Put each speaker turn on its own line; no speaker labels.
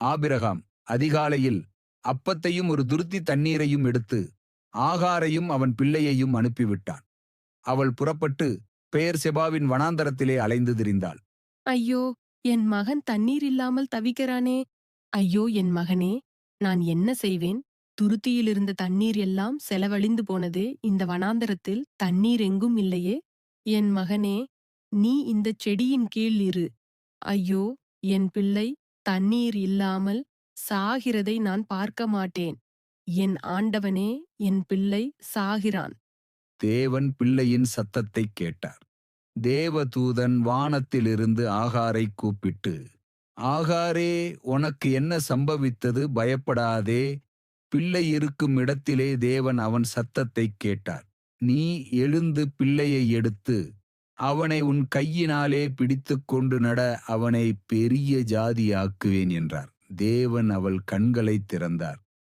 Abraham அதிகாலையில் அப்பத்தையும் ஒரு துருத்தி தண்ணீரையும் எடுத்து ஆகாரையும் அவன் பிள்ளையையும் அனுப்பிவிட்டான். அவள் புறப்பட்டு பெயர் செபாவின் வனாந்தரத்திலே அலைந்து திரிந்தாள்.
ஐயோ என் மகன் தண்ணீர் இல்லாமல் தவிக்கிறானே. ஐயோ என் மகனே நான் என்ன செய்வேன்? துருத்தியிலிருந்த தண்ணீர் எல்லாம் செலவழிந்து போனதே இந்த வனாந்தரத்தில் தண்ணீர் எங்கும் இல்லையே? என் மகனே நீ இந்தச் செடியின் கீழ் இரு. ஐயோ என் பிள்ளை தண்ணீர் இல்லாமல் சாகிறதை நான் பார்க்க மாட்டேன். என் ஆண்டவனே என் பிள்ளை சாகிறான்.
தேவன் பிள்ளையின் சத்தத்தைக் கேட்டார். தேவதூதன் வானத்திலிருந்து ஆகாரை கூப்பிட்டு ஆகாரே உனக்கு என்ன சம்பவித்தது? பயப்படாதே. பிள்ளை இருக்கும் இடத்திலே தேவன் அவன் சத்தத்தைக் கேட்டார். நீ எழுந்து பிள்ளையை எடுத்து அவனை உன் கையினாலே பிடித்து கொண்டு நட அவனை பெரிய ஜாதியாக்குவேன் என்றார். தேவன் அவள் கண்களைத் திறந்தார்.